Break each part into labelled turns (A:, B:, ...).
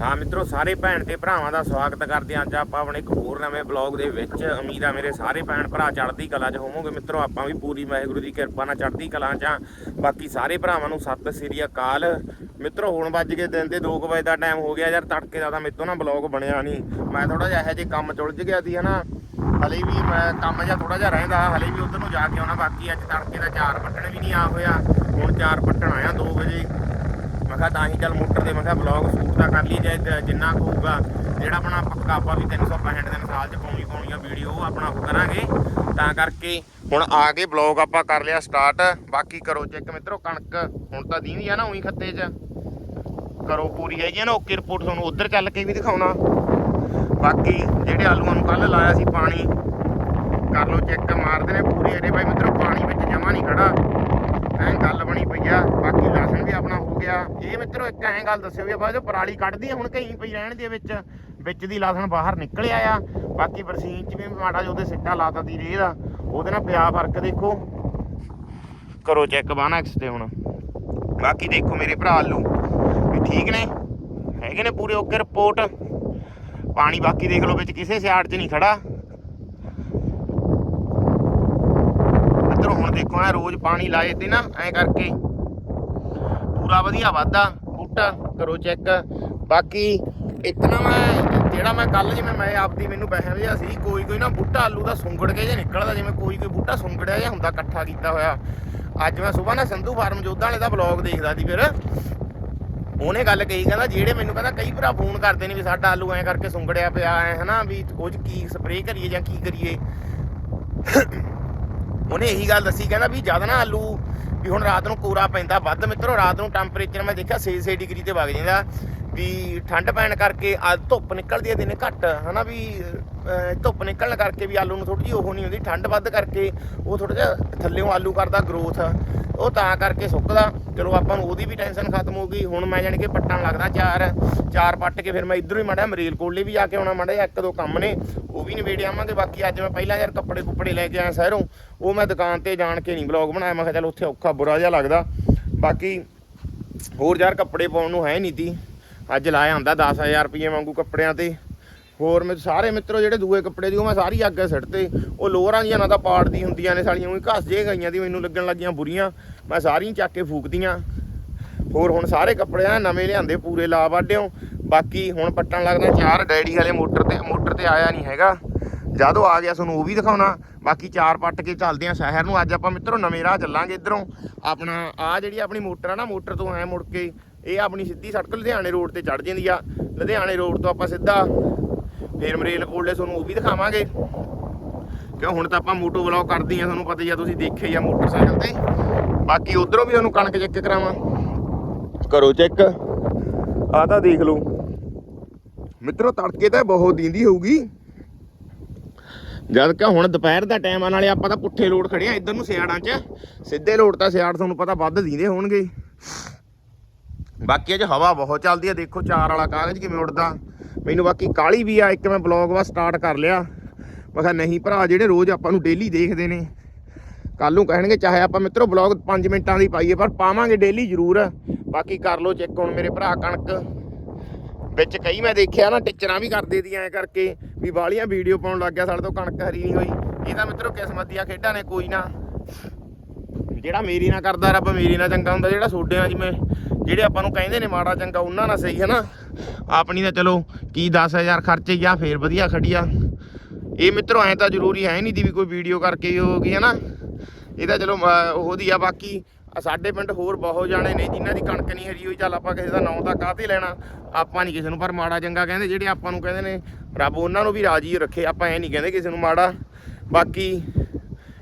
A: ਹਾਂ ਮਿੱਤਰੋ, ਸਾਰੇ ਭੈਣ ਤੇ ਭਰਾਵਾਂ ਦਾ ਸਵਾਗਤ ਕਰਦੇ ਹਾਂ। ਅੱਜ ਆਪਾਂ ਆਪਣੇ ਇੱਕ ਹੋਰ ਨਵੇਂ ਬਲੌਗ ਦੇ ਵਿੱਚ। ਉਮੀਦ ਆ ਮੇਰੇ ਸਾਰੇ ਭੈਣ ਭਰਾ ਚੜ੍ਹਦੀ ਕਲਾ 'ਚ ਹੋਵੋਗੇ। ਮਿੱਤਰੋ, ਆਪਾਂ ਵੀ ਪੂਰੀ ਵਾਹਿਗੁਰੂ ਦੀ ਕਿਰਪਾ ਨਾਲ ਚੜ੍ਹਦੀ ਕਲਾ 'ਚ ਆ ਬਾਕੀ ਸਾਰੇ ਭਰਾਵਾਂ ਨੂੰ ਸਤਿ ਸ੍ਰੀ ਅਕਾਲ। ਮਿੱਤਰੋ, ਹੁਣ ਵੱਜ ਕੇ ਦਿਨ ਦੇ 2 ਵਜੇ ਦਾ ਟਾਈਮ ਹੋ ਗਿਆ ਯਾਰ। ਤੜਕੇ ਦਾ ਤਾਂ ਮੇਰੇ ਤੋਂ ਨਾ ਬਲੌਗ ਬਣਿਆ ਨਹੀਂ। ਮੈਂ ਥੋੜਾ ਜਿਹਾ ਇਹੋ ਜਿਹੇ ਕੰਮ ਚ ਉਲਝ ਗਿਆ ਸੀ, ਹਨਾ। ਹਲੇ ਵੀ ਮੈਂ ਕੰਮ ਜਿਹਾ ਥੋੜਾ ਜਿਹਾ ਰਹਿੰਦਾ। ਹਲੇ ਵੀ ਉਧਰ ਨੂੰ ਜਾ ਕੇ ਆਉਣਾ। ਬਾਕੀ ਅੱਜ ਤੜਕੇ ਦਾ ਚਾਰ ਪੱਟਣ ਵੀ ਨਹੀਂ ਆ ਹੋਇਆ। ਹੁਣ ਚਾਰ ਪੱਟਣ ਆਇਆ 2 ਵਜੇ। ਮੈਂ ਕਿਹਾ ਤਾਂ ਹੀ ਚੱਲ ਮੋਟਰ ਦੇ ਮੈਂ ਕਿਹਾ ਬਲੌਗ ਸ਼ੂਟ ਤਾਂ ਕਰ ਲਈ, ਜੇ ਜਿੰਨਾ ਕੁ ਹੋਊਗਾ, ਜਿਹੜਾ ਆਪਣਾ ਪੱਕਾ ਆਪਾਂ ਵੀ 365 ਦਿਨ ਸਾਲ ਚ ਪਾਉਣੀ ਪਾਉਣੀ ਆ ਵੀਡੀਓ ਉਹ ਆਪਣਾ ਕਰਾਂਗੇ। ਤਾਂ ਕਰਕੇ ਹੁਣ ਆ ਕੇ ਬਲੌਗ ਆਪਾਂ ਕਰ ਲਿਆ ਸਟਾਰਟ ਬਾਕੀ ਕਰੋ ਚੈੱਕ ਮਿੱਤਰੋ ਕਣਕ ਹੁਣ ਤਾਂ ਦੀਂਦੀ ਆ ਨਾ ਉਹੀ ਖੱਤੇ 'ਚ। ਕਰੋ ਪੂਰੀ ਹੈਗੀ ਆ ਨਾ, ਓਕੇ ਰਿਪੋਰਟ ਤੁਹਾਨੂੰ ਉਧਰ ਚੱਲ ਕੇ ਵੀ ਦਿਖਾਉਣਾ। ਬਾਕੀ ਜਿਹੜੇ ਆਲੂਆਂ ਨੂੰ ਕੱਲ ਲਾਇਆ ਸੀ ਪਾਣੀ, ਕਰ ਲਓ ਚੈੱਕ ਮਾਰਦੇ ਨੇ ਪੂਰੀ ਅਰੇ ਭਾਈ ਮਿੱਤਰੋ ਪਾਣੀ ਵਿੱਚ ਜਮਾ ਨਹੀਂ ਖੜਾ। ਐਂ ਗੱਲ ਬਣੀ ਪਈ ਆ, ਬਾਕੀ ਲਸਣ ਵੀ ਆਪਣਾ ਹੋ ਗਿਆ। ਇਹ ਮਿੱਤਰੋ, ਇੱਕ ਐਂ ਗੱਲ ਦੱਸਿਓ ਵੀ ਆਪਾਂ ਜੋ ਪਰਾਲੀ ਕੱਢਦੀ ਆ, ਹੁਣ ਕਹੀਂ ਪਈ ਰਹਿਣ ਦੇ ਵਿੱਚ ਵਿੱਚ ਦੀ ਲਸਣ ਬਾਹਰ ਨਿਕਲ ਆਇਆ ਬਾਕੀ ਬਰਸੀਨ ਚ ਵੀ ਮਾੜਾ ਜਿਹਾ ਉਹਦੇ ਸਿੱਟਾ ਲਾਤਾ ਦੀ ਰੇਹ ਦਾ। ਉਹਦੇ ਨਾਲ ਪਿਆ ਫ਼ਰਕ ਦੇਖੋ। ਕਰੋ ਚੈੱਕ ਬਾਨਾਕਸ ਤੇ ਹੁਣ। ਬਾਕੀ ਦੇਖੋ ਮੇਰੇ ਭਰਾ ਆਲੂ ਵੀ ਠੀਕ ਨੇ। ਹੈਗੇ ਨੇ ਪੂਰੇ, ਓਕੇ ਰਿਪੋਰਟ ਪਾਣੀ ਬਾਕੀ ਦੇਖ ਲਓ ਵਿੱਚ ਕਿਸੇ ਸਿਆੜ 'ਚ ਨਹੀਂ ਖੜਾ ਇੱਧਰ ਹੁਣ ਦੇਖੋ ਐ ਰੋਜ਼ ਪਾਣੀ ਲਾਏ ਤੇ ਨਾ, ਐ ਕਰਕੇ ਪੂਰਾ ਵਧੀਆ ਵਾਧਾ, ਬੂਟਾ, ਕਰੋ ਚੈੱਕ ਬਾਕੀ ਇਤਨਾ ਮੈਂ, ਜਿਹੜਾ ਮੈਂ ਕੱਲ ਜਿਵੇਂ ਮੈਂ ਆਪਦੀ ਮੈਨੂੰ ਬਹਿਮ ਜਿਹਾ ਸੀ, ਕੋਈ ਕੋਈ ਨਾ ਬੂਟਾ ਆਲੂ ਦਾ ਸੁੰਗੜ ਕੇ ਜੇ ਨਿਕਲਦਾ, ਜਿਵੇਂ ਕੋਈ ਕੋਈ ਬੂਟਾ ਸੁੰਗੜਿਆ ਜਿਹਾ ਹੁੰਦਾ, ਇਕੱਠਾ ਕੀਤਾ ਹੋਇਆ। ਅੱਜ ਮੈਂ ਸਵੇਰ ਨਾ ਸੰਧੂ ਫਾਰਮ ਜੋਧਾ ਵਾਲੇ ਦਾ ਬਲੌਗ ਦੇਖਦਾ ਸੀ ਫਿਰ। ਉਹਨੇ ਗੱਲ ਕਹੀ, ਕਹਿੰਦਾ ਜਿਹੜੇ ਮੈਨੂੰ ਕਹਿੰਦਾ ਕਈ ਭਰਾ ਫੋਨ ਕਰਦੇ ਨੇ ਵੀ ਸਾਡਾ ਆਲੂ ਐ ਕਰਕੇ ਸੁੰਗੜਿਆ ਪਿਆ, ਐ ਹਨਾ, ਵੀ ਉਹ ਕੀ ਸਪਰੇਅ ਕਰੀਏ ਜਾਂ ਕੀ ਕਰੀਏ। ਉਹਨੇ ਇਹੀ ਗੱਲ ਦੱਸੀ, ਕਹਿੰਦਾ ਵੀ ਜਦ ਨਾ ਆਲੂ ਵੀ ਹੁਣ ਰਾਤ ਨੂੰ ਕੋਰਾ ਪੈਂਦਾ ਵੱਧ, ਮਿੱਤਰੋ, ਰਾਤ ਨੂੰ ਟੈਂਪਰੇਚਰ ਮੈਂ ਦੇਖਿਆ 6-6 ਡਿਗਰੀ ਤੇ ਵਗ ਜਾਂਦਾ। ਵੀ ਠੰਡ ਪੈਣ ਕਰਕੇ ਆ ਧੁੱਪ ਨਿਕਲਦੀ ਹੈ ਦਿਨੇ ਘੱਟ, ਹਨਾ ਵੀ ਧੁੱਪ ਨਿਕਲਣ ਕਰਕੇ ਵੀ ਆਲੂ ਨੂੰ ਥੋੜੀ ਜਿਹੀ ਉਹ ਨਹੀਂ ਹੁੰਦੀ, ਠੰਡ ਵੱਧ ਕਰਕੇ ਉਹ ਥੋੜਾ ਜਿਹਾ ਥੱਲੇੋਂ ਆਲੂ ਕਰਦਾ ਗਰੋਥ ਉਹ ਤਾਂ ਕਰਕੇ ਸੁੱਕਦਾ, ਚਲੋ ਆਪਾਂ ਨੂੰ ਉਹਦੀ ਵੀ ਟੈਨਸ਼ਨ ਖਤਮ ਹੋ ਗਈ, ਹੁਣ ਮੈਂ ਜਾਣੀ ਕਿ ਪੱਟਣ ਲੱਗਦਾ ਚਾਰ ਚਾਰ ਪੱਟ ਕੇ ਫਿਰ ਮੈਂ ਇਧਰੋਂ ਹੀ ਮੜਿਆ ਮਰੀਲ ਕੋਲੇ ਵੀ ਜਾ ਕੇ ਆਉਣਾ ਮੜਿਆ ਇੱਕ ਦੋ ਕੰਮ ਨੇ, ਉਹ ਵੀ ਨਿਬੇੜ ਆਵਾਂਗੇ, ਬਾਕੀ ਅੱਜ ਮੈਂ ਪਹਿਲਾਂ ਯਾਰ ਕੱਪੜੇ ਕੁੱਪੜੇ ਲੈ ਕੇ ਆਇਆ ਸ਼ਹਿਰੋਂ, ਉਹ ਮੈਂ ਦੁਕਾਨ ਤੇ ਜਾਣ ਕੇ ਨਹੀਂ ਬਲੌਗ ਬਣਾਇਆ, ਮੈਂ ਕਿਹਾ ਚੱਲ ਉੱਥੇ ਔਖਾ ਬੁਰਾ ਜਿਹਾ ਲੱਗਦਾ, ਬਾਕੀ ਹੋਰ ਯਾਰ ਕੱਪੜੇ ਪਾਉਣ ਨੂੰ ਹੈ ਨਹੀਂ ਤੀ। ਅੱਜ ਲਾਇਆ ਹੁੰਦਾ 10000 ਰੁਪਏ ਵਾਂਗੂ ਕੱਪੜਿਆਂ ਤੇ। ਹੋਰ ਮੇ ਸਾਰੇ ਮਿੱਤਰੋ ਜਿਹੜੇ ਦੂਏ ਕੱਪੜੇ ਦੀ ਉਹ ਮੈਂ ਸਾਰੀ ਅੱਗੇ ਸਿੱਟਤੇ ਉਹ ਲੋਅਰਾਂ ਦੀਆਂ ਨਾ ਤਾਂ ਪਾੜਦੀ ਹੁੰਦੀਆਂ ਨੇ ਸਾਲੀਆਂ, ਉਹੀ ਘਸ ਜੇ ਗਈਆਂ ਦੀ, ਮੈਨੂੰ ਲੱਗਣ ਲੱਗੀਆਂ ਬੁਰੀਆਂ। ਮੈਂ ਸਾਰੀਆਂ ਚੱਕ ਕੇ ਫੂਕਦੀਆਂ। ਹੋਰ ਹੁਣ ਸਾਰੇ ਕੱਪੜੇ ਆ ਨਵੇਂ ਲਿਆਂਦੇ, ਪੂਰੇ ਲਾ ਵਾਢਿਓ। ਬਾਕੀ ਹੁਣ ਪੱਟਣ ਲੱਗਦਾ, ਚਾਰ ਡੈਡੀ ਵਾਲੇ ਮੋਟਰ ਤੇ ਮੋਟਰ ਤੇ ਆਇਆ ਨਹੀਂ ਹੈਗਾ। ਜਦੋਂ ਆ ਗਿਆ, ਤੁਹਾਨੂੰ ਉਹ ਵੀ ਦਿਖਾਉਣਾ। ਬਾਕੀ ਚਾਰ ਪੱਟ ਕੇ ਚੱਲਦੇ ਆ ਸ਼ਹਿਰ ਨੂੰ। ਅੱਜ ਆਪਾਂ ਮਿੱਤਰੋ ਨਵੇਂ ਰਾਹ ਚੱਲਾਂਗੇ ਇਧਰੋਂ। ਆਪਣਾ ਆ ਜਿਹੜੀ ਆਪਣੀ ਮੋਟਰ ਆ ਨਾ, ਮੋਟਰ ਤੋਂ ਐ ਮੁੜ ਕੇ ਇਹ ਆਪਣੀ ਸਿੱਧੀ ਸੜਕ ਲੁਧਿਆਣੇ ਰੋਡ ਤੇ ਚੜ ਜਾਂਦੀ ਆ। ਲੁਧਿਆਣੇ ਰੋਡ ਤੋਂ ਆਪਾਂ ਸਿੱਧਾ ਫੇਰ ਮਰੇਲ ਕੋਲੇ ਤੁਹਾਨੂੰ ਉਹ ਵੀ ਦਿਖਾਵਾਂਗੇ। ਕਿਉਂ, ਹੁਣ ਤਾਂ ਆਪਾਂ ਮੋਟੋ ਵਲੌਗ ਕਰਦੇ ਆ, ਤੁਹਾਨੂੰ ਪਤਾ ਹੀ ਆ, ਤੁਸੀਂ ਦੇਖੇ ਹੀ ਆ ਮੋਟਰਸਾਈਕਲ ਤੇ। ਬਾਕੀ ਉਧਰੋਂ ਵੀ ਤੁਹਾਨੂੰ ਕਣਕ ਚੈੱਕ ਕਰਾਵਾਂ। ਕਰੋ ਚੈੱਕ। ਆ ਤਾਂ ਦੇਖ ਲਓ। ਮਿੱਤਰੋ, ਤੜਕੇ ਤਾਂ ਬਹੁਤ ਦੀਂਦੀ ਹੋਊਗੀ। ਜਦ ਕਿ ਹੁਣ ਦੁਪਹਿਰ ਦਾ ਟਾਈਮ ਆ, ਨਾਲੇ ਆਪਾਂ ਤਾਂ ਪੁੱਠੇ ਲੋਡ ਖੜੇ ਆ, ਇੱਧਰ ਨੂੰ ਸਿਆੜਾਂ 'ਚ। ਸਿੱਧੇ ਲੋਡ ਤਾਂ ਸਿਆੜ ਤੁਹਾਨੂੰ ਪਤਾ ਵੱਧ ਦੀਂਦੇ ਹੋਣਗੇ। ਬਾਕੀ ਅੱਜ ਹਵਾ ਬਹੁਤ ਚੱਲਦੀ ਆ, ਦੇਖੋ ਚਾਰ ਵਾਲਾ ਕਾਗਜ਼ ਕਿਵੇਂ ਉੱਡਦਾ। ਮੈਨੂੰ ਬਾਕੀ ਕਾਲੀ ਵੀ ਆ, ਇੱਕ ਮੈਂ ਬਲੌਗ ਵਾ ਸਟਾਰਟ ਕਰ ਲਿਆ। ਮੈਂ ਕਿਹਾ ਨਹੀਂ ਭਰਾ, ਜਿਹੜੇ ਰੋਜ਼ ਆਪਾਂ ਨੂੰ ਡੇਲੀ ਦੇਖਦੇ ਨੇ ਕੱਲ ਨੂੰ ਕਹਿਣਗੇ, ਚਾਹੇ ਆਪਾਂ ਮਿੱਤਰੋ ਬਲੌਗ 5 ਮਿੰਟਾਂ ਦੀ ਪਾਈਏ, ਪਰ ਪਾਵਾਂਗੇ ਡੇਲੀ ਜ਼ਰੂਰ। ਬਾਕੀ ਕਰ ਲਓ ਚੈੱਕ ਹੁਣ ਮੇਰੇ ਭਰਾ ਕਣਕ। ਵਿੱਚ ਕਈ ਮੈਂ ਦੇਖਿਆ ਨਾ, ਟਿਚਰਾਂ ਵੀ ਕਰਦੇ ਦੀ ਐ ਕਰਕੇ, ਵੀ ਵਾਲੀਆਂ ਵੀਡੀਓ ਪਾਉਣ ਲੱਗ ਗਿਆ, ਸਾਡੇ ਤੋਂ ਕਣਕ ਹਰੀ ਨਹੀਂ ਹੋਈ। ਇਹ ਤਾਂ ਮਿੱਤਰੋ ਕਿਸਮਤ ਦੀਆਂ ਖੇਡਾਂ ਨੇ, ਕੋਈ ਨਾ। ਜਿਹੜਾ ਮੇਰੀ ਨਾ ਕਰਦਾ, ਰੱਬ ਮੇਰੀ ਨਾਲ ਚੰਗਾ ਹੁੰਦਾ, ਜਿਹੜਾ ਸੋਡੇ ਨਾਲ ਜਿਵੇਂ ਜਿਹੜੇ ਆਪਾਂ ਨੂੰ ਕਹਿੰਦੇ ਨੇ ਮਾੜਾ ਚੰਗਾ, ਉਹਨਾਂ ਨਾਲ ਸਹੀ ਹੈ ਨਾ? ਆਪਣੀ ਤਾਂ ਚਲੋ ਕੀ 10000 ਖਰਚੇ ਜਾਂ ਫੇਰ ਵਧੀਆ ਖੜੀਆ ਇਹ ਮਿੱਤਰੋ, ਐ ਤਾਂ ਜ਼ਰੂਰੀ ਹੈ ਨਹੀਂ ਦੀ ਵੀ ਕੋਈ ਵੀਡੀਓ ਕਰਕੇ ਹੀ ਹੋ ਗਈ, ਹੈ ਨਾ? ਇਹ ਤਾਂ ਚਲੋ ਉਹਦੀ ਆ ਬਾਕੀ। ਸਾਡੇ ਪਿੰਡ ਹੋਰ ਬਹੁਤ ਜਾਣੇ ਨੇ ਜਿਨ੍ਹਾਂ ਦੀ ਕਣਕ ਨਹੀਂ ਹਰੀ ਹੋਈ, ਚੱਲ ਆਪਾਂ ਕਿਸੇ ਦਾ ਨਾਂ ਤਾਂ ਕਾਹਤੇ ਲੈਣਾ? ਆਪਾਂ ਨਹੀਂ ਕਿਸੇ ਨੂੰ, ਪਰ ਮਾੜਾ ਚੰਗਾ ਕਹਿੰਦੇ, ਜਿਹੜੇ ਆਪਾਂ ਨੂੰ ਕਹਿੰਦੇ ਨੇ, ਰੱਬ ਉਹਨਾਂ ਨੂੰ ਵੀ ਰਾਜੀ ਰੱਖੇ, ਆਪਾਂ ਐ ਨਹੀਂ ਕਹਿੰਦੇ ਕਿਸੇ ਨੂੰ ਮਾੜਾ। ਬਾਕੀ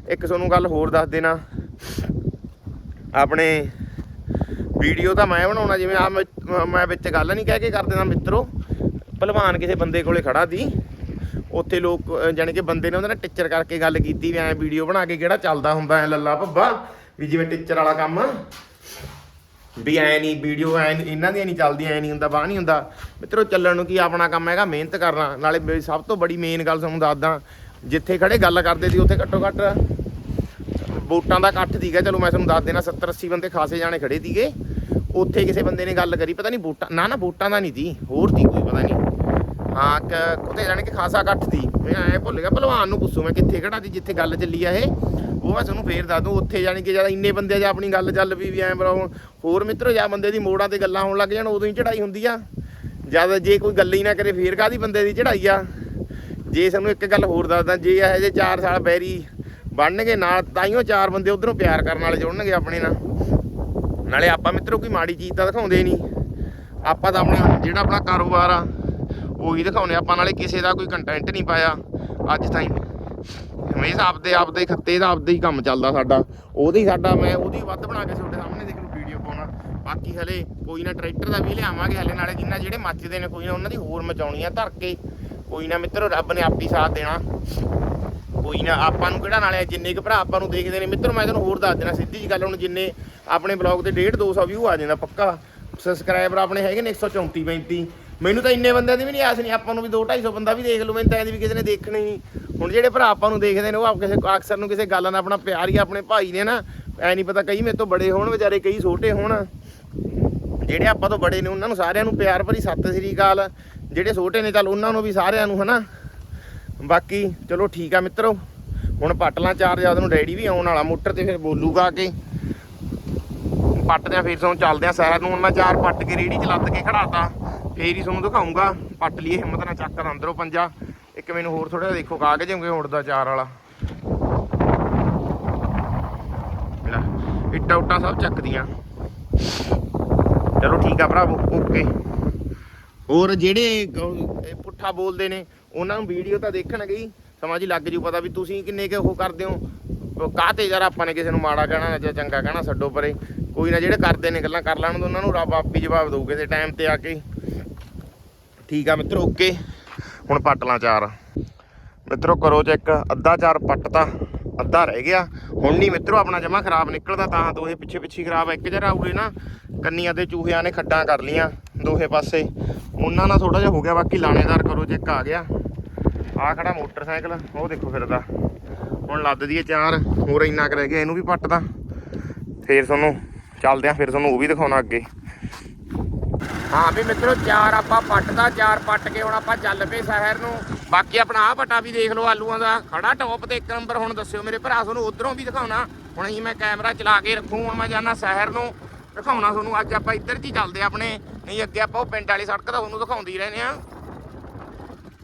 A: ਇੱਕ ਤੁਹਾਨੂੰ ਗੱਲ ਹੋਰ ਦੱਸ ਦੇਣਾ। ਆਪਣੇ ਵੀਡੀਓ ਤਾਂ ਮੈਂ ਬਣਾਉਣਾ ਜਿਵੇਂ ਆ ਮੈਂ ਵਿੱਚ ਗੱਲ ਨਹੀਂ ਕਹਿ ਕੇ ਕਰ ਦਿੰਦਾ ਮਿੱਤਰੋ। ਭਲਵਾਨ ਕਿਸੇ ਬੰਦੇ ਕੋਲੇ ਖੜਾ ਸੀ। ਉੱਥੇ ਲੋਕ ਅਹ ਜਾਣੀ ਕਿ ਬੰਦੇ ਨੇ ਉਹਨਾਂ ਨਾਲ ਟਿੱਚਰ ਕਰਕੇ ਗੱਲ ਕੀਤੀ ਵੀ ਐ ਵੀਡੀਓ ਬਣਾ ਕੇ ਕਿਹੜਾ ਚੱਲਦਾ ਹੁੰਦਾ ਐ ਲੱਲਾ ਭੱਬਾ, ਵੀ ਜਿਵੇਂ ਟਿੱਚਰ ਵਾਲਾ ਕੰਮ। ਵੀ ਐ ਨਹੀਂ, ਵੀਡੀਓ ਐ ਇਹਨਾਂ ਦੀਆਂ ਨਹੀਂ ਚੱਲਦੀਆਂ ਐ ਨਹੀਂ ਹੁੰਦਾ, ਬਾਹ ਨਹੀਂ ਹੁੰਦਾ। ਮਿੱਤਰੋ, ਚੱਲਣ ਨੂੰ ਕੀ ਆਪਣਾ ਕੰਮ ਹੈਗਾ? ਮਿਹਨਤ ਕਰਨਾ। ਨਾਲੇ ਮੇਰੀ ਸਭ ਤੋਂ ਬੜੀ ਮੇਨ ਗੱਲ ਤੁਹਾਨੂੰ ਦੱਸਦਾ, ਜਿੱਥੇ ਖੜੇ ਗੱਲ ਕਰਦੇ ਸੀ, ਉੱਥੇ ਘੱਟੋ ਘੱਟ ਵੋਟਾਂ ਦਾ ਇਕੱਠ ਸੀਗਾ। ਚਲੋ ਮੈਂ ਤੁਹਾਨੂੰ ਦੱਸ ਦੇਣਾ 70 80 ਬੰਦੇ ਖਾਸੇ ਜਾਣੇ ਖੜੇ ਸੀਗੇ। ਉੱਥੇ ਕਿਸੇ ਬੰਦੇ ਨੇ ਗੱਲ ਕਰੀ, ਪਤਾ ਨਹੀਂ ਵੋਟਾਂ ਨਾ ਨਾ ਵੋਟਾਂ ਦਾ ਨਹੀਂ ਸੀ ਹੋਰ ਸੀ ਕੋਈ ਪਤਾ ਨਹੀਂ ਹਾਂ ਕ- ਉੱਥੇ ਜਾਣ ਕੇ ਖਾਸਾ ਇਕੱਠ ਸੀ। ਮੈਂ ਐ ਭੁੱਲ ਗਿਆ, ਭਲਵਾਨ ਨੂੰ ਪੁੱਛੂ ਮੈਂ ਕਿੱਥੇ ਖੜਾ ਸੀ, ਜਿੱਥੇ ਗੱਲ ਚੱਲੀ ਆ ਇਹ। ਉਹ ਮੈਂ ਤੁਹਾਨੂੰ ਫੇਰ ਦੱਸ ਦੂੰ, ਉੱਥੇ ਜਾਣੀ ਕਿ ਜਦ ਇੰਨੇ ਬੰਦੇ ਜਾਂ ਆਪਣੀ ਗੱਲ ਚੱਲ ਵੀ ਵੀ ਐ ਬਰਾ ਹੋਰ ਮਿੱਤਰੋ, ਜਾਂ ਬੰਦੇ ਦੀ ਮੋੜਾਂ ਤੇ ਗੱਲਾਂ ਹੋਣ ਲੱਗ ਜਾਣ, ਉਦੋਂ ਹੀ ਚੜਾਈ ਹੁੰਦੀ ਆ। ਜਦ ਜੇ ਕੋਈ ਗੱਲ ਹੀ ਨਾ ਕਰੇ, ਫੇਰ ਕਾਦੀ ਬੰਦੇ ਦੀ ਚੜਾਈ ਆ? ਜੇ ਸਾਨੂੰ ਇੱਕ ਗੱਲ ਹੋਰ ਦੱਸਦਾ ਜੇ ਇਹ ਜੇ 4 ਸਾਲ ਬੈਰੀ ਬਣਨਗੇ, ਨਾਲ ਤਾਈਓ ਚਾਰ ਬੰਦੇ ਉਧਰੋਂ ਪਿਆਰ ਕਰਨ ਵਾਲੇ ਜੁੜਨਗੇ ਆਪਣੇ ਨਾਲ। ਨਾਲੇ ਆਪਾਂ ਮਿੱਤਰੋ ਕੋਈ ਮਾੜੀ ਚੀਜ਼ ਤਾਂ ਦਿਖਾਉਂਦੇ ਨਹੀਂ। ਆਪਾਂ ਤਾਂ ਆਪਣਾ ਜਿਹੜਾ ਆਪਣਾ ਕਾਰੋਬਾਰ ਆ, ਉਹੀ ਦਿਖਾਉਨੇ ਆਪਾਂ ਨਾਲੇ ਕਿਸੇ ਦਾ ਕੋਈ ਕੰਟੈਂਟ ਨਹੀਂ ਪਾਇਆ ਅੱਜ ਤਾਈਂ ਹਮੇਸ਼ਾ ਆਪਦੇ ਆਪਦੇ ਖੱਤੇ ਦਾ ਆਪਦੇ ਹੀ ਕੰਮ ਚੱਲਦਾ ਸਾਡਾ। ਉਹਦੇ ਹੀ ਸਾਡਾ, ਮੈਂ ਉਹਦੀ ਵੱਧ ਬਣਾ ਕੇ ਤੁਹਾਡੇ ਸਾਹਮਣੇ ਦੇਖ ਲਓ ਵੀਡੀਓ ਪਾਉਣਾ। ਬਾਕੀ ਹਲੇ ਕੋਈ ਨਾ ਟਰੈਕਟਰ ਦਾ ਵੀ ਲਿਆਵਾਂਗੇ ਹਲੇ, ਨਾਲੇ ਜਿੰਨਾ ਜਿਹੜੇ ਮੱਚਦੇ ਨੇ ਕੋਈ ਨਾ, ਉਹਨਾਂ ਦੀ ਹੋਰ ਮਚਾਉਣੀ ਆ ਧਰ ਕੇ ਕੋਈ ਨਾ ਮਿੱਤਰੋ, ਰੱਬ ਨੇ ਆਪੀ ਸਾਥ ਦੇਣਾ। ਕੋਈ ਨਾ, ਆਪਾਂ ਨੂੰ ਕਿਹੜਾ ਨਾਲੇ ਜਿੰਨੇ ਕੁ ਭਰਾ ਆਪਾਂ ਨੂੰ ਦੇਖਦੇ ਨੇ। ਮਿੱਤਰ, ਮੈਂ ਤੁਹਾਨੂੰ ਹੋਰ ਦੱਸ ਦੇਣਾ ਸਿੱਧੀ ਜੀ ਗੱਲ ਹੁਣ ਜਿੰਨੇ ਆਪਣੇ ਬਲੌਗ ਤੇ 1.5 200 ਵਿਊ ਆ ਜਾਂਦਾ ਪੱਕਾ। ਸਬਸਕ੍ਰਾਈਬਰ ਆਪਣੇ ਹੈਗੇ ਨੇ 134 35 ਮੈਨੂੰ ਤਾਂ ਇੰਨੇ ਬੰਦਿਆਂ ਦੀ ਵੀ ਨਹੀਂ ਆਸ ਨਹੀਂ ਆਪਾਂ ਨੂੰ ਵੀ 2 250 ਬੰਦਾ ਵੀ ਦੇਖ ਲੂ ਮੈਨੂੰ ਤਾਂ ਐਂ ਵੀ ਕਿਸੇ ਨੇ ਦੇਖਣਾ ਹੀ ਨਹੀਂ। ਹੁਣ ਜਿਹੜੇ ਭਰਾ ਆਪਾਂ ਨੂੰ ਦੇਖਦੇ ਨੇ, ਉਹ ਆਪ ਕਿਸੇ ਅਕਸਰ ਨੂੰ ਕਿਸੇ ਗੱਲ ਨਾਲ ਆਪਣਾ ਪਿਆਰ ਹੀ ਆਪਣੇ ਭਾਈ ਨੇ ਨਾ, ਐ ਨਹੀਂ ਪਤਾ ਕਈ ਮੇਰੇ ਤੋਂ ਬੜੇ ਹੋਣ, ਵਿਚਾਰੇ ਕਈ ਛੋਟੇ ਹੋਣ। ਜਿਹੜੇ ਆਪਾਂ ਤੋਂ ਬੜੇ ਨੇ, ਉਹਨਾਂ ਨੂੰ ਸਾਰਿਆਂ ਨੂੰ ਪਿਆਰ ਭਰੀ ਸਤਿ ਸ੍ਰੀ ਅਕਾਲ। ਜਿਹੜੇ ਛੋਟੇ ਨੇ, ਚੱਲ ਉਹਨਾਂ ਨੂੰ ਵੀ ਸਾਰਿਆਂ ਨੂੰ, ਹਨਾ? ਬਾਕੀ ਚਲੋ ਠੀਕ ਆ ਮਿੱਤਰੋ। ਹੁਣ ਪਟਲਾਂ ਚਾਰ ਜਦ ਨੂੰ ਡੈਡੀ ਵੀ ਆਉਣ ਵਾਲਾ, ਮੋਟਰ ਤੇ ਫਿਰ ਬੋਲੂਗਾ ਕਿ। ਪੱਟਦੇ ਆ ਫਿਰ ਤੁਹਾਨੂੰ ਚੱਲਦੇ ਆ ਸੈਰ ਨੂੰ, ਹੁਣ ਮੈਂ ਚਾਰ ਪੱਟ ਕੇ ਰੇੜੀ ਚ ਲੱਦ ਕੇ ਖੜਾਤਾ। ਫੇਰ ਹੀ ਤੁਹਾਨੂੰ ਦਿਖਾਉਂਗਾ ਪੱਟ ਲਈਏ ਹਿੰਮਤ ਨਾਲ ਚੱਕ ਅੰਦਰੋਂ ਪੰਜਾ। ਇੱਕ ਮੈਨੂੰ ਹੋਰ ਥੋੜਾ ਦੇਖੋ, ਕਾਗਜ਼ ਜਿਵੇਂ ਉੜਦਾ ਚਾਰ ਵਾਲਾ। ਲੈ ਇੱਟਾਂ ਉੱਟਾਂ ਸਭ ਚੱਕਦੀਆਂ। ਚਲੋ ਠੀਕ ਆ ਭਰਾਵੋ, ਓਕੇ। ਹੋਰ ਜਿਹੜੇ ਪੁੱਠਾ ਬੋਲਦੇ ਨੇ, ਉਹਨਾਂ ਨੂੰ ਵੀਡੀਓ ਤਾਂ ਦੇਖਣਗੇ ਹੀ ਸਮਝ ਹੀ ਲੱਗ ਜੂ ਪਤਾ ਵੀ ਤੁਸੀਂ ਕਿੰਨੇ ਕੁ ਉਹ ਕਰਦੇ ਹੋ। ਕਾਹਤੇ ਯਾਰ ਆਪਾਂ ਨੇ ਕਿਸੇ ਨੂੰ ਮਾੜਾ ਕਹਿਣਾ ਜਾਂ ਚੰਗਾ ਕਹਿਣਾ, ਛੱਡੋ ਪਰੇ। ਕੋਈ ਨਾ ਜਿਹੜੇ ਕਰਦੇ ਨੇ ਗੱਲਾਂ ਕਰ ਲੈਣ ਤੋਂ ਉਹਨਾਂ ਨੂੰ ਰੱਬ ਆਪੀ ਜਵਾਬ ਦਊ ਕਿਸੇ ਟਾਈਮ ਤੇ ਆ ਕੇ। ਠੀਕ ਆ ਮਿੱਤਰੋ ਓਕੇ ਹੁਣ ਪੱਟ ਲਾਂ ਚਾਰ। ਮਿੱਤਰੋ, ਕਰੋ ਚੈੱਕ ਅੱਧਾ ਚਾਰ ਪੱਟਤਾ, ਅੱਧਾ ਰਹਿ ਗਿਆ। ਹੁਣ ਨਹੀਂ ਮਿੱਤਰੋ, ਆਪਣਾ ਜਮਾ ਖਰਾਬ ਨਿਕਲਦਾ ਤਾਂ ਦੋਹੇ ਪਿੱਛੇ ਪਿੱਛੇ ਖਰਾਬ ਇੱਕ ਜਰਾ ਉਰੇ ਨਾ ਕੰਨੀਆਂ ਤੇ ਚੂਹਿਆਂ ਨੇ ਖੱਡਾਂ ਕਰ ਲੀਆਂ ਦੋਹੇ ਪਾਸੇ। ਉਹਨਾਂ ਨਾਲ ਥੋੜਾ ਜਿਹਾ ਹੋ ਗਿਆ, ਬਾਕੀ ਲਾਣੇਦਾਰ ਕਰੋ ਚੈੱਕ ਆ ਗਿਆ। ਆ ਖੜਾ ਮੋਟਰਸਾਈਕਲ, ਉਹ ਦੇਖੋ ਫਿਰਦਾ। ਹੁਣ ਲੱਦ ਦਈਏ ਚਾਰ, ਹੋਰ ਇੰਨਾ ਕੁ ਗਿਆ, ਇਹਨੂੰ ਵੀ ਪੱਟਦਾ। ਫੇਰ ਤੁਹਾਨੂੰ ਚੱਲਦੇ ਆ ਫਿਰ ਤੁਹਾਨੂੰ ਉਹ ਵੀ ਦਿਖਾਉਣਾ ਅੱਗੇ। ਹਾਂ ਵੀ ਮਿੱਤਰੋ, ਚਾਰ ਆਪਾਂ ਪੱਟਦਾ, ਚਾਰ ਪੱਟ ਕੇ ਹੁਣ ਆਪਾਂ ਚੱਲ ਪਏ ਸ਼ਹਿਰ ਨੂੰ। ਬਾਕੀ ਆਪਣਾ ਆ ਪਟਾ ਵੀ ਦੇਖ ਲਓ, ਆਲੂਆਂ ਦਾ। ਖੜਾ ਟੌਪ ਤੇ ਇੱਕ ਨੰਬਰ ਹੁਣ ਦੱਸਿਓ ਮੇਰੇ ਭਰਾ, ਤੁਹਾਨੂੰ ਉਧਰੋਂ ਵੀ ਦਿਖਾਉਣਾ। ਹੁਣ ਅਸੀਂ ਮੈਂ ਕੈਮਰਾ ਚਲਾ ਕੇ ਰੱਖੂ ਹੁਣ ਮੈਂ ਜਾਣਾ ਸ਼ਹਿਰ ਨੂੰ। ਦਿਖਾਉਣਾ ਤੁਹਾਨੂੰ, ਅੱਜ ਆਪਾਂ ਇੱਧਰ ਦੀ ਚੱਲਦੇ ਆ ਆਪਣੇ ਨਹੀਂ, ਅੱਗੇ ਆਪਾਂ ਉਹ ਪਿੰਡ ਵਾਲੀ ਸੜਕ ਤਾਂ ਤੁਹਾਨੂੰ ਦਿਖਾਉਂਦੀ ਰਹਿੰਦੇ ਆ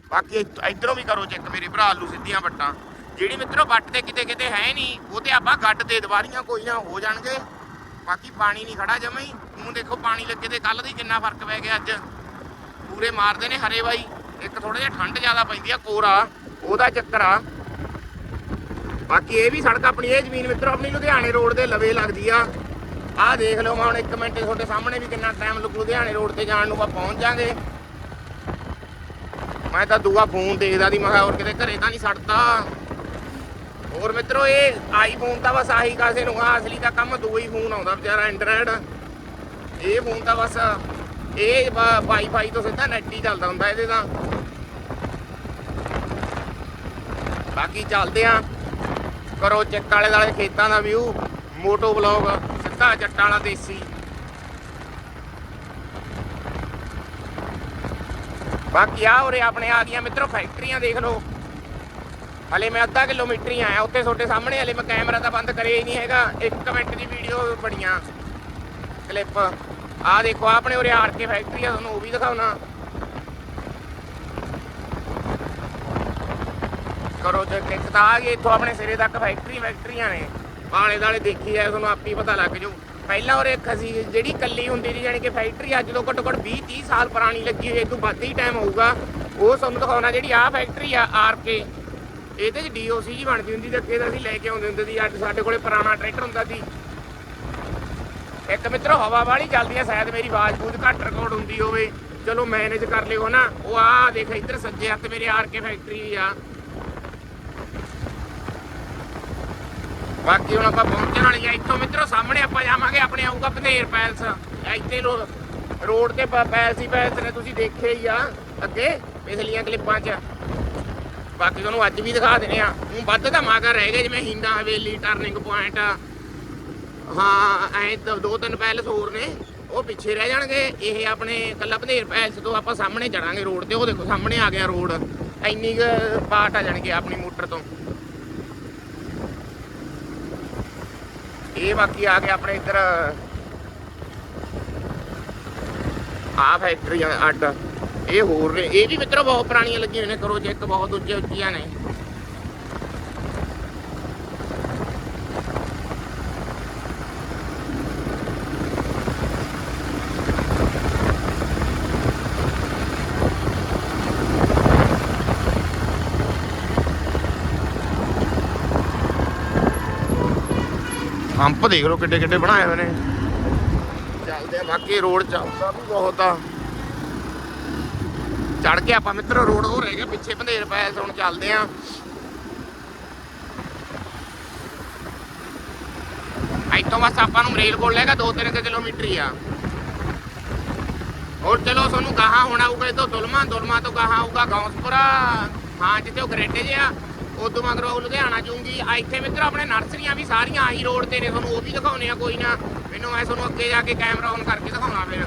A: ਬਾਕੀ ਇੱਧ- ਇੱਧਰੋਂ ਵੀ ਕਰੋ ਚੈੱਕ ਮੇਰੇ ਭਰਾ ਆਲੂ ਸਿੱਧੀਆਂ ਵੱਟਾਂ। ਜਿਹੜੀ ਮਿੱਤਰੋ ਵੱਟ ਤੇ ਕਿਤੇ ਕਿਤੇ ਹੈ ਨਹੀਂ, ਉਹ ਤੇ ਆਪਾਂ ਗੱਡ ਦੇ ਦਵਾਰੀਆਂ ਕੋਈ ਨਾ ਹੋ ਜਾਣਗੇ। ਬਾਕੀ ਪਾਣੀ ਨਹੀਂ ਖੜਾ ਜਮਾ ਹੀ। ਹੁਣ ਦੇਖੋ ਪਾਣੀ ਲੱਗੇ ਤੇ ਕੱਲ ਦੀ ਕਿੰਨਾ ਫ਼ਰਕ ਪੈ ਗਿਆ ਅੱਜ। ਪੂਰੇ ਮਾਰਦੇ ਨੇ ਹਰੇ ਬਾਈ। ਇੱਕ ਥੋੜਾ ਜਿਹਾ ਠੰਡ ਜ਼ਿਆਦਾ ਪੈਂਦੀ ਆ, ਕੋਰਾ। ਉਹਦਾ ਚੱਕਰ ਆ। ਬਾਕੀ ਇਹ ਵੀ ਸੜਕ ਆਪਣੀ, ਇਹ ਜ਼ਮੀਨ ਮਿੱਤਰੋ ਆਪਣੀ ਲੁਧਿਆਣੇ ਰੋਡ ਦੇ ਲਵੇ ਲੱਗਦੀ ਆ। ਆਹ ਦੇਖ ਲਓ ਮੈਂ ਹੁਣ ਇੱਕ ਮਿੰਟ ਤੁਹਾਡੇ ਸਾਹਮਣੇ ਵੀ ਕਿੰਨਾ ਟਾਈਮ ਲੱਗੂ ਲੁਧਿਆਣੇ ਰੋਡ ਤੇ ਜਾਣ ਨੂੰ, ਆਪਾਂ ਪਹੁੰਚ ਜਾਾਂਗੇ। ਮੈਂ ਤਾਂ ਦੂਆ ਫੋਨ ਦੇਖਦਾ ਦੀ ਮੈਂ ਹੋਰ ਕਿਤੇ ਘਰੇ ਤਾਂ ਨਹੀਂ ਸੜਦਾ। ਹੋਰ ਮਿੱਤਰੋ, ਇਹ ਆਈਫੋਨ ਤਾਂ ਬਸ ਆਹੀ ਕਾਸੇ ਨੂੰ ਆ, ਅਸਲੀ ਤਾਂ ਕੰਮ ਦੂਆ ਹੀ ਫੋਨ ਆਉਂਦਾ ਵਿਚਾਰਾ ਐਂਡਰਾਇਡ ਇਹ ਫੋਨ ਤਾਂ ਬਸ ਇਹ ਵਾ- ਵਾਈਫਾਈ ਤੋਂ ਸਿੱਧਾ ਨੈਟ ਹੀ ਚੱਲਦਾ ਹੁੰਦਾ ਇਹਦੇ ਤਾਂ। ਬਾਕੀ ਚੱਲਦੇ ਆ। ਕਰੋ ਚੱਕ ਵਾਲੇ ਵਾਲੇ ਖੇਤਾਂ ਦਾ ਵਿਊ ਮੋਟੋ ਵਲੌਗ ਸਿੱਧਾ ਜੱਟਾਂ ਵਾਲਾ ਦੇਸੀ। ਬਾਕੀ ਆ ਉਰੇ ਆਪਣੇ ਆ ਗਈਆਂ ਮਿੱਤਰੋ, ਫੈਕਟਰੀਆਂ ਦੇਖ ਲਓ। ਹਲੇ ਮੈਂ ਅੱਧਾ ਕਿਲੋਮੀਟਰ ਹੀ ਆਇਆ, ਉੱਥੇ ਤੁਹਾਡੇ ਸਾਹਮਣੇ, ਹਲੇ ਮੈਂ ਕੈਮਰਾ ਤਾਂ ਬੰਦ ਕਰਿਆ ਹੀ ਨਹੀਂ ਹੈਗਾ। 1 ਮਿੰਟ ਦੀ ਵੀਡੀਓ ਬਣੀਆਂ ਕਲਿੱਪ ਆ ਦੇਖੋ ਆਪਣੇ ਉਰੇ ਆਰ ਕੇ ਫੈਕਟਰੀ ਆ, ਤੁਹਾਨੂੰ ਉਹ ਵੀ ਦਿਖਾਉਣਾ। ਕਰੋ ਜੇ ਇੱਕ ਤਾਂ ਆ ਗਏ ਇੱਥੋਂ ਆਪਣੇ ਸਿਰੇ ਤੱਕ ਫੈਕਟਰੀ, ਫੈਕਟਰੀਆਂ ਨੇ। ਆਲੇ ਦਾਲੇ ਦੇਖੀ ਜਾਏ, ਤੁਹਾਨੂੰ ਆਪੀ ਪਤਾ ਲੱਗ ਜੂ। ਪਹਿਲਾਂ ਔਰ ਇੱਕ ਸੀ ਜਿਹੜੀ ਕੱਲੀ ਹੁੰਦੀ ਸੀ, ਯਾਨੀ ਕਿ ਫੈਕਟਰੀ, ਅੱਜ ਤੋਂ ਘੱਟੋ ਘੱਟ 20 30 ਸਾਲ ਪੁਰਾਣੀ ਲੱਗੀ ਹੋਈ ਇਹ ਤੋਂ ਵੱਧ ਹੀ ਟਾਈਮ ਹੋਊਗਾ ਉਹ ਤੁਹਾਨੂੰ ਦਿਖਾਉਣਾ, ਜਿਹੜੀ ਆ ਫੈਕਟਰੀ ਆ ਆਰ ਕੇ ਇਹਦੇ ਚ ਡੀਓਸੀ ਜੀ ਬਣਦੀ ਹੁੰਦੀ ਤੇ ਅੱਗੇ ਤਾਂ ਅਸੀਂ ਲੈ ਕੇ ਆਉਂਦੇ ਹੁੰਦੇ ਸੀ, ਅੱਜ ਸਾਡੇ ਕੋਲੇ ਪੁਰਾਣਾ ਟਰੈਕਟਰ ਹੁੰਦਾ ਸੀ। ਇੱਕ ਮਿੱਤਰੋ, ਹਵਾ ਵਾਲੀ ਚੱਲਦੀ ਆ, ਸ਼ਾਇਦ ਮੇਰੀ ਆਵਾਜ਼ ਬੂਝ ਘੱਟ ਰਿਕਾਰਡ ਹੁੰਦੀ ਹੋਵੇ। ਚਲੋ ਮੈਨੇਜ ਕਰ ਲਿਓ ਨਾ। ਉਹ ਆ ਦੇਖ, ਇੱਧਰ ਸੱਜੇ ਹੱਥ ਮੇਰੇ ਆਰ ਕੇ ਫੈਕਟਰੀ ਆ। ਬਾਕੀ ਹੁਣ ਆਪਾਂ ਪਹੁੰਚਣ ਵਾਲੀ ਆ ਇੱਥੋਂ ਮਿੱਤਰੋ, ਸਾਹਮਣੇ ਆਪਾਂ ਜਾਵਾਂਗੇ ਆਪਣੇ ਆਊਗਾ ਪੰਧੇਰ ਪੈਲਸ। ਇੱਥੇ ਰੋ- ਰੋਡ ਤੇ ਪੈਲਸ ਹੀ ਪੈਲਸ ਨੇ, ਤੁਸੀਂ ਦੇਖਿਆ ਹੀ ਆ, ਅੱਗੇ, ਪਿਛਲੀਆਂ ਕਲਿੱਪਾਂ 'ਚ। ਬਾਕੀ ਤੁਹਾਨੂੰ ਅੱਜ ਵੀ ਦਿਖਾ ਦਿੰਦੇ ਆ। ਹੁਣ ਵੱਧ ਤਾਂ ਮਾਗਾ ਰਹਿ ਗਏ ਜਿਵੇਂ ਹਿੰਦਾ ਹਵੇਲੀ ਟਰਨਿੰਗ ਪੁਆਇੰਟ ਹਾਂ, ਐ ਦੋ ਤਿੰਨ ਪੈਲਸ ਹੋਰ ਨੇ, ਉਹ ਪਿੱਛੇ ਰਹਿ ਜਾਣਗੇ। ਇਹ ਆਪਣੇ ਕੱਲਾ ਬਧੇਰ ਪੈਸ ਤੋਂ ਆਪਾਂ ਸਾਹਮਣੇ ਚੜਾਂਗੇ ਰੋਡ ਤੇ, ਉਹ ਦੇਖੋ ਸਾਹਮਣੇ ਆ ਗਿਆ ਰੋਡ। ਇੰਨੀ ਕੁ ਪਾਟ ਆ ਜਾਣਗੇ ਆਪਣੀ ਮੋਟਰ ਤੋਂ। ਇਹ ਬਾਕੀ ਆ ਕੇ ਆਪਣੇ ਇੱਧਰ। ਆ ਫੈਕਟਰੀ ਅੱਡ। ਇਹ ਹੋਰ ਨੇ, ਇਹ ਵੀ ਮਿੱਤਰੋ ਬਹੁਤ ਪੁਰਾਣੀਆਂ ਲੱਗੀਆਂ ਨੇ, ਕਰੋ ਚੈੱਕ ਬਹੁਤ ਉੱਚੀਆਂ ਉੱਚੀਆਂ ਨੇ। ਪੰਪ ਦੇਖ ਲਓ ਕਿੱਡੇ ਕਿੱਡੇ ਬਣਾਏ ਹੋਏ ਨੇ। ਚੱਲਦੇ ਆ, ਬਾਕੀ ਰੋਡ ਚੱਲਦਾ ਵੀ ਬਹੁਤ ਆ। ਚੜ ਕੇ ਆਪਾਂ ਮਿੱਤਰੋ ਰੋਡ ਹੋ ਰਹਿ ਪਿੱਛੇ ਭੰਦੇਰ ਪੈਸ ਹੁਣ ਚੱਲਦੇ ਆ। ਇੱਥੋਂ ਬਸ ਆਪਾਂ ਨੂੰ ਰੇਲ ਕੋਲ ਲੈਗਾ 2-3 ਕਿਲੋਮੀਟਰ ਹੀ ਆ। ਹੋਰ ਚਲੋ ਤੁਹਾਨੂੰ ਗਾਹਾਂ ਹੋਣਾ ਆਊਗਾ ਇਦੋਂ ਦੁਲਮਾ ਦੁਲਮਾ ਤੋਂ ਗਾਹਾਂ ਆਊਗਾ ਗੌਂਸਪੁਰਾ। ਹਾਂ, ਜਿੱਥੇ ਉਹ ਗਰੇਟੇ ਜਿਆ ਉਦੋਂ ਮਗਰੋਂ ਲੁਧਿਆਣਾ ਜੂੰਗੀ ਇੱਥੇ ਮਿੱਤਰ ਆਪਣੇ ਨਰਸਰੀਆਂ ਵੀ ਸਾਰੀਆਂ ਆਹੀ ਰੋਡ ਤੇ ਨੇ, ਤੁਹਾਨੂੰ ਉਹ ਵੀ ਦਿਖਾਉਣੇ ਆ, ਕੋਈ ਨਾ। ਮੈਨੂੰ ਮੈਂ ਤੁਹਾਨੂੰ ਅੱਗੇ ਜਾ ਕੇ ਕੈਮਰਾ ਔਨ ਕਰਕੇ ਦਿਖਾਉਣਾ ਫਿਰ।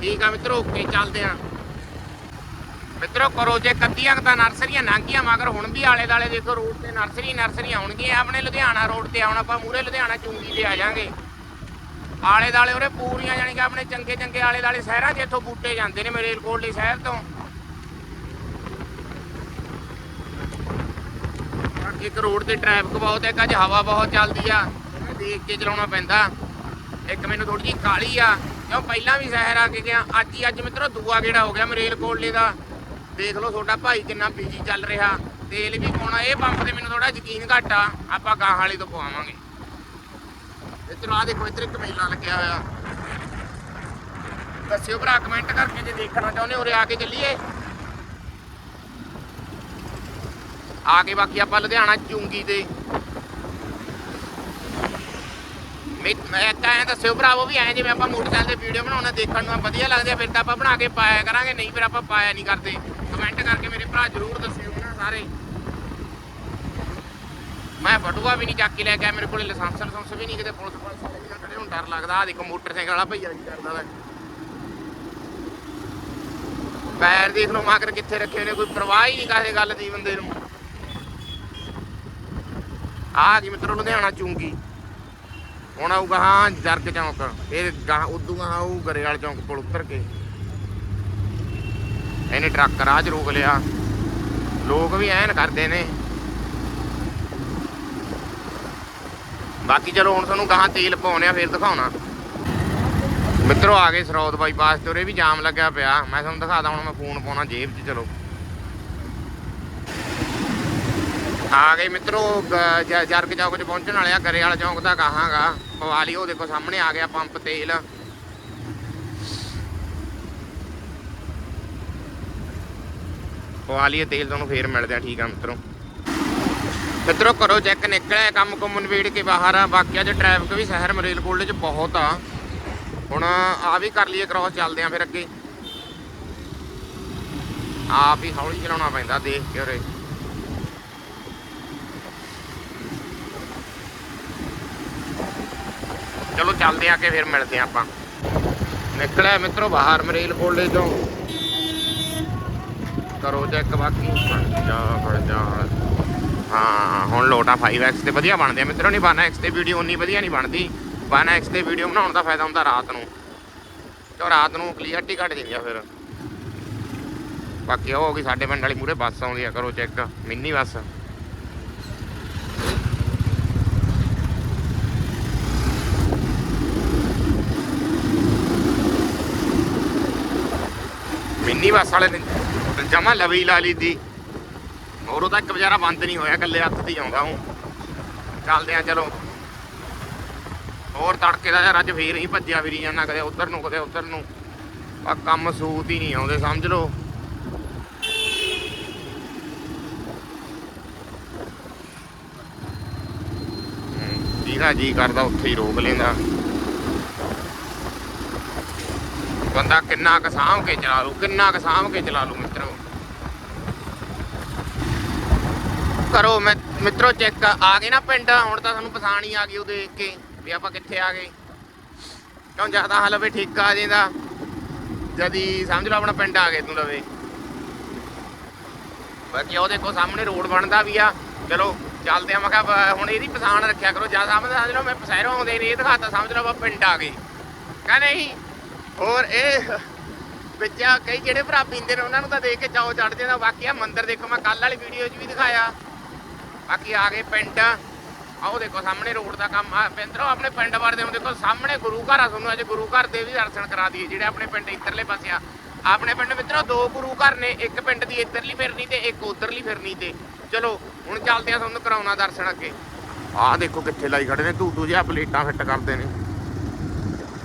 A: ਠੀਕ ਆ ਮਿੱਤਰੋ ਓਕੇ ਚੱਲਦੇ ਆ। ਮਿੱਤਰੋ, ਕਰੋ ਜੇ ਕੱਦੀਆਂ ਤਾਂ ਨਰਸਰੀਆਂ ਲੰਘੀਆਂ ਮਗਰ ਹੁਣ ਵੀ ਆਲੇ ਦਾਲੇ ਦੇਖੋ ਰੋਡ ਤੇ ਨਰਸਰੀ ਨਰਸਰੀ ਆਉਣਗੀਆਂ। ਆਪਣੇ ਲੁਧਿਆਣਾ ਰੋਡ ਤੇ ਆਉਣ, ਆਪਾਂ ਮੂਰੇ ਲੁਧਿਆਣਾ ਚੁੰਗੀ ਤੇ ਆ ਜਾਾਂਗੇ। ਆਲੇ ਦਾਲੇ ਉਰੇ ਪੂਰੀਆਂ, ਜਾਣੀ ਕਿ ਆਪਣੇ ਚੰਗੇ ਚੰਗੇ ਆਲੇ ਦਾਲੇ ਸ਼ਹਿਰਾਂ 'ਚ ਇੱਥੋਂ ਬੂਟੇ ਜਾਂਦੇ ਨੇ ਮੇਰੇ ਕੋਟਲੀ ਸ਼ਹਿਰ ਤੋਂ। ਇੱਕ ਰੋਡ ਤੇ ਟ੍ਰੈਫਿਕ ਬਹੁਤ ਹੈ, ਇੱਕ ਹਵਾ ਬਹੁਤ ਚੱਲਦੀ ਆ। ਦੇਖ ਕੇ ਚਲਾਉਣਾ ਪੈਂਦਾ। ਇੱਕ ਮੈਨੂੰ ਥੋੜੀ ਜਿਹੀ ਕਾਲੀ ਆ। ਕਿਉਂ ਪਹਿਲਾਂ ਵੀ ਸ਼ਹਿਰ ਆ ਕੇ ਗਿਆ, ਅੱਜ ਹੀ, ਅੱਜ ਮਿੱਤਰੋ ਦੂਆ ਗੇੜਾ ਹੋ ਗਿਆ ਮਰੇਲ ਕੋਟਲੇ ਦਾ। ਦੇਖ ਲਓ ਤੁਹਾਡਾ ਭਾਈ ਕਿੰਨਾ ਬਿਜ਼ੀ ਚੱਲ ਰਿਹਾ। ਤੇਲ ਵੀ ਪਾਉਣਾ, ਇਹ ਪੰਪ ਤੇ ਮੈਨੂੰ ਥੋੜਾ ਯਕੀਨ ਘੱਟ ਆ। ਆਪਾਂ ਗਾਹਾਂ ਵਾਲੇ ਤੋਂ ਪਵਾਵਾਂਗੇ। ਇੱਧਰ ਆ ਦੇਖੋ, ਇੱਧਰ ਇੱਕ ਮੇਲਾ ਲੱਗਿਆ ਹੋਇਆ। ਦੱਸਿਓ ਭਰਾ ਕਮੈਂਟ ਕਰਕੇ ਜੇ ਦੇਖਣਾ ਚਾਹੁੰਦੇ ਹੋ ਉਰੇ ਆ ਕੇ ਚੱਲੀਏ। ਆ ਕੇ ਬਾਕੀ ਆਪਾਂ ਲੁਧਿਆਣਾ ਚੁੰਗੀ ਤੇ ਮੈਂ ਮੈਂ ਦੱਸਿਓ ਭਰਾਵੋ ਵੀ ਐਂ ਜਿਵੇਂ ਆਪਾਂ ਮੋਟਰਸਾਈਕਲ ਤੇ ਵੀਡੀਓ ਬਣਾਉਣਾ ਦੇਖਣ ਨੂੰ ਵਧੀਆ ਲੱਗਦੇ ਫਿਰ ਤਾਂ ਆਪਾਂ ਬਣਾ ਕੇ ਪਾਇਆ ਕਰਾਂਗੇ, ਨਹੀਂ ਫਿਰ ਆਪਾਂ ਪਾਇਆ ਨਹੀਂ ਕਰਦੇ। ਕਮੈਂਟ ਕਰਕੇ ਮੇਰੇ ਭਰਾ ਜਰੂਰ ਦੱਸਿਓ ਨਾ ਸਾਰੇ। ਮੈਂ ਬਟੂਆ ਵੀ ਨਹੀਂ ਚੱਕ ਕੇ ਲੈ ਕੇ ਮੇਰੇ ਕੋਲੇ ਲਾਇਸੈਂਸ ਲਾਇਸੈਂਸ ਵੀ ਨਹੀਂ ਕਿਤੇ, ਪੁਲਿਸ ਪੁਲਿਸ ਖੜੇ ਹੁਣ, ਡਰ ਲੱਗਦਾ ਆ ਦੇਖੋ ਮੋਟਰਸਾਈਕਲ ਵਾਲਾ ਭਈਆ ਕੀ ਕਰਦਾ ਵਾ। ਪੈਰ ਦੇਖ ਲਓ ਮਾਕਰ ਕਿੱਥੇ ਰੱਖੇ ਹੋਏ ਨੇ, ਕੋਈ ਪਰਵਾਹ ਹੀ ਨਹੀਂ ਕਾਹੇ ਗੱਲ ਦੀ ਬੰਦੇ ਨੂੰ। ਆ ਜੀ ਮਿੱਤਰੋ ਲੁਧਿਆਣਾ ਚੁੰਗੀ। ਹੁਣ ਆਊਗਾ, ਹਾਂ ਜਰਗ ਚੌਂਕ। ਫਿਰ ਗਾਂ ਉਦੋਂ ਗਾਂ ਆਊ ਗਰੇਵਾਲ ਚੌਂਕ ਕੋਲ ਉਤਰ ਕੇ। ਇਹਨੇ ਟਰੱਕ ਰਾਜ ਰੋਕ ਲਿਆ। ਲੋਕ ਵੀ ਐਨ ਕਰਦੇ ਨੇ। ਬਾਕੀ ਚਲੋ, ਹੁਣ ਤੁਹਾਨੂੰ ਗਾਂ ਤੇਲ ਪਾਉਣੇ ਆ, ਫਿਰ ਦਿਖਾਉਣਾ। ਮਿੱਤਰੋ, ਆ ਗਏ ਸਰੋਤ ਬਾਈਪਾਸ ਤੇ, ਉਰੇ ਵੀ ਜਾਮ ਲੱਗਿਆ ਪਿਆ। ਮੈਂ ਤੁਹਾਨੂੰ ਦਿਖਾਦਾ, ਹੁਣ ਮੈਂ ਫੋਨ ਪਾਉਣਾ ਜੇਬ 'ਚ, ਚਲੋ। ਆ ਗਏ ਮਿੱਤਰੋ ਜਰਗ ਚੌਕ 'ਚ ਪਹੁੰਚਣ ਵਾਲੇ ਆ ਗਰੇ ਵਾਲਾ ਚੌਂਕ ਦਾ ਕਹਾਂਗਾ ਪਵਾਲੀ ਉਹ ਦੇਖੋ ਸਾਹਮਣੇ ਆ ਗਿਆ ਪੰਪ ਤੇਲ। ਪਵਾਲੀਏ ਤੇਲ ਤੁਹਾਨੂੰ ਫੇਰ ਮਿਲਦੇ ਆ, ਠੀਕ ਆ ਮਿੱਤਰੋ। ਮਿੱਤਰੋ ਕਰੋ ਚੈੱਕ ਨਿਕਲਿਆ, ਕੰਮ ਕੁੰਮ ਨਵੇੜ ਕੇ ਬਾਹਰ ਆ। ਬਾਕੀ ਅੱਜ ਟ੍ਰੈਫਿਕ ਵੀ ਸ਼ਹਿਰ ਮਰੇਲ 'ਚ ਬਹੁਤ ਆ। ਹੁਣ ਆ ਵੀ ਕਰ ਲਈਏ ਕ੍ਰਾਸ ਚੱਲਦੇ ਆ ਫਿਰ ਅੱਗੇ। ਆਪ ਹੀ ਹੌਲੀ ਚਲਾਉਣਾ ਪੈਂਦਾ, ਦੇਖ ਕੇ ਉਰੇ। ਚਲੋ ਚੱਲਦੇ ਆ ਕੇ ਫਿਰ ਮਿਲਦੇ ਆ ਆਪਾਂ। ਨਿਕਲਿਆ ਮਿੱਤਰੋ ਬਾਹਰ ਮਰੇਲ ਕੋਲੇ ਤੋਂ ਕਰੋ ਚੈੱਕ ਬਾਕੀ। ਜਾ ਫੜ ਜਾ। ਹਾਂ, ਹੁਣ ਲੋਟਾ 5x ਤੇ ਵਧੀਆ ਬਣਦੇ ਆ ਮਿੱਤਰੋ, ਨਹੀਂ 1x ਤੇ ਵੀਡੀਓ ਉਨੀ ਵਧੀਆ ਨਹੀਂ ਬਣਦੀ। 1x ਤੇ ਵੀਡੀਓ ਬਣਾਉਣ ਦਾ ਫਾਇਦਾ ਹੁੰਦਾ ਰਾਤ ਨੂੰ। ਕਿਉਂ ਰਾਤ ਨੂੰ ਕਲੀਅਰਟੀ ਘੱਟ ਜਾਂਦੀ ਆ ਫਿਰ। ਬਾਕੀ ਉਹ ਹੋ ਗਈ ਸਾਡੇ ਪਿੰਡ ਵਾਲੀ ਮੂਰੇ ਬੱਸ ਆਉਂਦੀ ਆ, ਕਰੋ check mini bus. Mini bus ਵਾਲੇ ਨੇ ਜਮਾ ਲਵੀ ਲਾ ਲਈ ਦੀ। ਹੋਰ ਉਹਦਾ ਇੱਕ ਵਿਚਾਰਾ ਬੰਦ ਨਹੀਂ ਹੋਇਆ ਇਕੱਲੇ ਹੱਥ ਤੇ ਆਉਂਦਾ ਹੂੰ ਚੱਲਦੇ ਆ ਚਲੋ। ਹੋਰ ਤੜਕੇ ਦਾ ਯਾਰ ਅੱਜ ਫੇਰ ਹੀ ਭੱਜਿਆ ਫਿਰੀ ਜਾਂਦਾ ਕਦੇ ਉਧਰ ਨੂੰ ਕਦੇ ਉਧਰ ਨੂੰ। ਆ ਕੰਮ ਸੂਤ ਹੀ ਨਹੀਂ ਆਉਂਦੇ ਸਮਝ ਲਓ। ਹੂੰ, ਜਿਹਦਾ ਜੀ ਕਰਦਾ ਉੱਥੇ ਹੀ ਰੋਕ ਲੈਂਦਾ। ਬੰਦਾ ਕਿੰਨਾ ਕੁ ਸਾਂਭ ਕੇ ਚਲਾ ਲੂ ਕਿੰਨਾ ਕੁ ਸਾਂਭ ਕੇ ਚਲਾ ਲੂ ਮਿੱਤਰੋ। ਕਰੋ ਮੈਂ, ਮਿੱਤਰੋ ਚੈੱਕ ਆ ਗਏ ਨਾ ਪਿੰਡ, ਹੁਣ ਤਾਂ ਸਾਨੂੰ ਪਛਾਣ ਹੀ ਆ ਗਈ ਉਹ ਦੇਖ ਕੇ ਵੀ ਆਪਾਂ ਕਿੱਥੇ ਆ ਗਏ। ਕਿਉਂ ਜ਼ਿਆਦਾ ਹਾਲ ਲਵੇ ਠੇਕਾ ਆ ਜਾਂਦਾ ਜਦੀ ਸਮਝ ਲਓ ਆਪਣਾ ਪਿੰਡ ਆ ਗਏ ਤੂੰ ਲਵੇ। ਬਾਕੀ ਉਹ ਦੇਖੋ ਸਾਹਮਣੇ ਰੋਡ ਬਣਦਾ ਵੀ ਆ। ਚਲੋ ਚੱਲਦੇ ਆ, ਮੈਂ ਕਿਹਾ ਹੁਣ ਇਹਦੀ ਪਛਾਣ ਰੱਖਿਆ ਕਰੋ, ਜਾਂ ਸਮਝ ਸਮਝ ਲਓ ਮੈਂ ਪਸੈਰੋਂ ਆਉਂਦੇ ਨੇ, ਇਹ ਦਿਖਾਤਾ, ਸਮਝ ਲਓ ਆਪਾਂ ਪਿੰਡ ਆ ਗਏ। ਕਹ ਨਹੀਂ ਹੋਰ ਇਹ ਵਿੱਚ ਕਈ ਜਿਹੜੇ ਭਰਾ ਪੀਂਦੇ ਨੇ, ਉਹਨਾਂ ਨੂੰ ਤਾਂ ਦੇਖ ਕੇ ਚਾਉ ਚੜ ਜਾਂਦਾ ਬਾਕੀ ਆ ਮੰਦਿਰ ਦੇਖੋ, ਮੈਂ ਕੱਲ ਵਾਲੀ ਵੀਡੀਓ 'ਚ ਵੀ ਦਿਖਾਇਆ। ਬਾਕੀ ਆ ਗਏ ਪਿੰਡ। ਆਓ ਦੇਖੋ, ਸਾਹਮਣੇ ਰੋਡ ਦਾ ਕੰਮ ਆ। ਪਿੰਦਰੋ, ਆਪਣੇ ਪਿੰਡ ਵਰਦੇ ਨੂੰ ਦੇਖੋ, ਸਾਹਮਣੇ ਗੁਰੂ ਘਰ ਆ ਤੁਹਾਨੂੰ ਅੱਜ ਗੁਰੂ ਘਰ ਦੇ ਵੀ ਦਰਸ਼ਨ ਕਰਾ ਦਈਏ, ਜਿਹੜੇ ਆਪਣੇ ਪਿੰਡ ਇੱਧਰਲੇ ਪਾਸੇ ਆ। ਆਪਣੇ ਪਿੰਡ ਮਿੱਤਰੋ, ਦੋ ਗੁਰੂ ਘਰ ਨੇ, ਇੱਕ ਪਿੰਡ ਦੀ ਇੱਧਰਲੀ ਫਿਰਨੀ ਤੇ ਇੱਕ ਉੱਧਰਲੀ ਫਿਰਨੀ ਤੇ। ਚਲੋ, ਹੁਣ ਚੱਲਦੇ ਆ ਤੁਹਾਨੂੰ ਕਰਾਉਣਾ ਦਰਸ਼ਨ ਅੱਗੇ। ਆਹ ਦੇਖੋ ਕਿੱਥੇ ਲਾਈ ਖੜੇ ਨੇ ਧੂਤੂ ਜਿਹਾ ਪਲੇਟਾਂ ਫਿੱਟ ਕਰਦੇ ਨੇ।